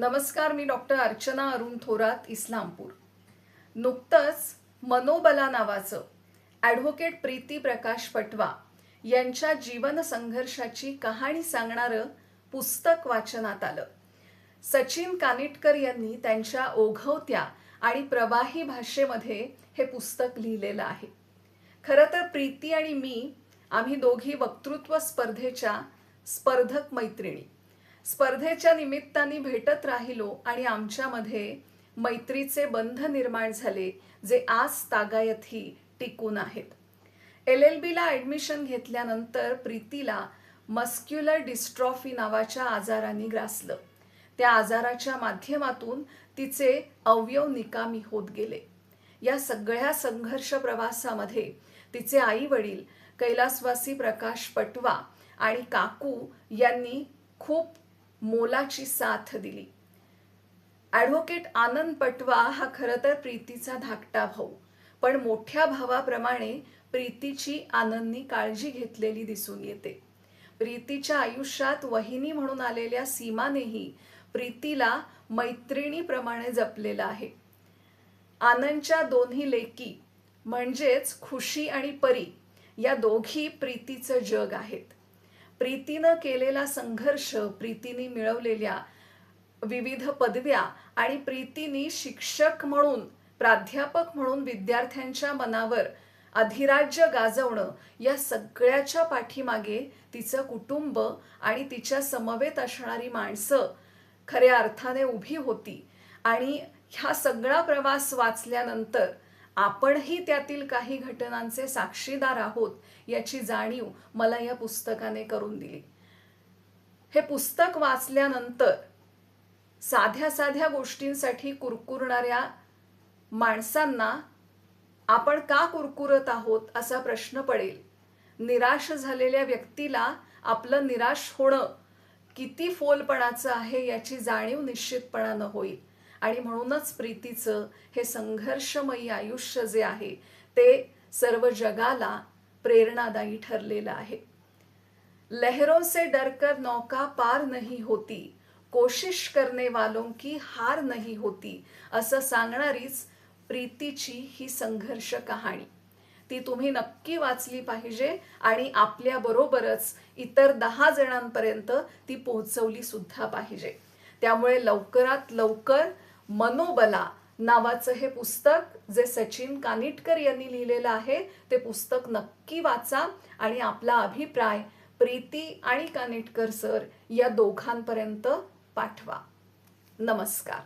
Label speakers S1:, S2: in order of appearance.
S1: नमस्कार मी डॉक्टर अर्चना अरुण थोरात इस्लामपूर. नुकतंच मनोबला नावाचं ॲडव्होकेट प्रीती प्रकाश पटवा यांच्या जीवन संघर्षाची कहाणी सांगणारं पुस्तक वाचनात आलं. सचिन कानिटकर यांनी त्यांच्या ओघवत्या आणि प्रवाही भाषेमध्ये हे पुस्तक लिहिलेलं आहे. खरं तर प्रीती आणि मी आम्ही दोघी वक्तृत्व स्पर्धेच्या स्पर्धक मैत्रिणी. स्पर्धेच्या निमित्ताने भेटत राहिलो आणि आमच्यामध्ये मैत्रीचे बंध निर्माण झाले जे आज तागायतही टिकून आहेत. एल एल बीला ॲडमिशन घेतल्यानंतर प्रीतीला मस्क्युलर डिस्ट्रॉफी नावाच्या आजाराने ग्रासलं. त्या आजाराच्या माध्यमातून तिचे अवयव निकामी होत गेले. या सगळ्या संघर्ष प्रवासामध्ये तिचे आई वडील कैलासवासी प्रकाश पटवा आणि काकू यांनी खूप मोलाची साथ दिली. ॲडव्होकेट आनंद पटवा हा खरं तर प्रीतीचा धाकटा भाऊ. पण मोठ्या भावाप्रमाणे प्रीतीची आनंदनी काळजी घेतलेली दिसून येते. प्रीतीच्या आयुष्यात वहिनी म्हणून आलेल्या सीमानेही प्रीतीला मैत्रिणीप्रमाणे जपलेलं आहे. आनंदच्या दोन्ही लेकी म्हणजेच खुशी आणि परी या दोघी प्रीतीचं जग आहेत. प्रीतीनं केलेला संघर्ष प्रीतीने मिळवलेल्या विविध पदव्या आणि प्रीतीने शिक्षक म्हणून प्राध्यापक म्हणून विद्यार्थ्यांच्या मनावर अधिराज्य गाजवणं या सगळ्याच्या पाठीमागे तिचं कुटुंब आणि तिच्या समवेत असणारी माणसं खऱ्या अर्थाने उभी होती. आणि ह्या सगळा प्रवास वाचल्यानंतर आपणही त्यातील काही घटनांचे साक्षीदार आहोत याची जाणीव मला या पुस्तकाने करून दिली. हे पुस्तक वाचल्यानंतर साध्या साध्या गोष्टींसाठी कुरकुरणाऱ्या माणसांना आपण का कुरकुरत आहोत असा प्रश्न पडेल. निराश झालेल्या व्यक्तीला आपलं निराश होणं किती फोलपणाचं आहे याची जाणीव निश्चितपणानं होईल. आणि म्हणूनच प्रीतीचं हे संघर्षमयी आयुष्य जे आहे ते सर्व जगाला प्रेरणादायी ठरलेलं आहे. लहरों से डरकर नौका पार नहीं होती. कोशिश करने वालों की हार नहीं होती असं सांगणारीच प्रीतीची ही संघर्ष कहाणी. ती तुम्ही नक्की वाचली पाहिजे आणि आपल्या बरोबरच इतर दहा जणांपर्यंत ती पोहोचवली सुद्धा पाहिजे. त्यामुळे लवकरात लवकर मनोबला नावाचं हे पुस्तक जे सचिन कानिटकर यांनी लिहिलेलं आहे ते पुस्तक नक्की वाचा आणि आपला अभिप्राय प्रीती आणि कानिटकर सर या दोघांपर्यंत पाठवा. नमस्कार.